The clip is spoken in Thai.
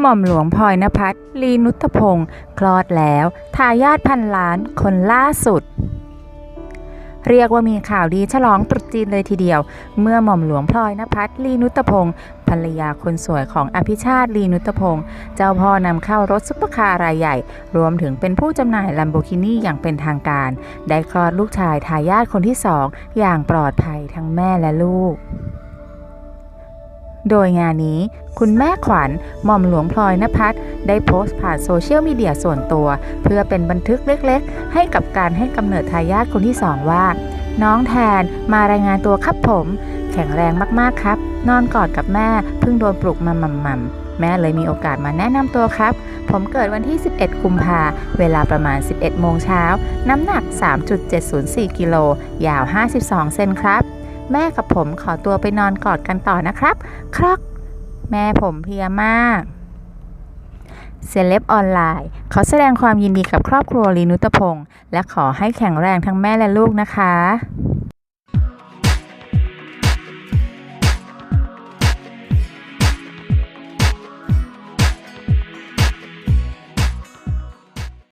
หม่อมหลวงพลอยนภัสลีนุตพงศ์คลอดแล้ว ทายาทพันล้านคนล่าสุด เรียกว่ามีข่าวดีฉลองตรุษจีนเลยทีเดียว เมื่อหม่อมหลวงพลอยนภัสลีนุตพงศ์ภรรยาคนสวยของอภิชาติลีนุตพงศ์เจ้าพ่อนำเข้ารถซุปเปอร์คาร์รายใหญ่ รวมถึงเป็นผู้จำหน่ายลัมโบกินี่อย่างเป็นทางการ ได้คลอดลูกชายทายาทคนที่สองอย่างปลอดภัยทั้งแม่และลูก โดยงานนี้คุณแม่ขวัญหม่อมหลวงพลอยนภัสได้โพสต์ผ่านโซเชียลมีเดียส่วนตัว เพื่อเป็นบันทึกเล็กๆ ให้กับการให้กำเนิดทายาทคนที่สองว่า น้องแทนมารายงานตัวครับผม แข็งแรงมากๆครับ นอนกอดกับแม่เพิ่งโดนปลุกมาหม่ำๆแม่เลยมีโอกาสมาแนะนำตัวครับ ผมเกิดวันที่ 11 กุมภาเวลาประมาณ 11 โมงเช้า น้ำหนัก 3.704 กิโล ยาว 52 เซนครับ แม่กับผมขอตัวไปนอนกอดกันต่อนะครับ ครัก แม่ผมเพลียมากเซเลบออนไลน์ขอแสดงความยินดีกับครอบครัวลีนุตพงศ์และขอให้แข็งแรงทั้งแม่และลูกนะคะ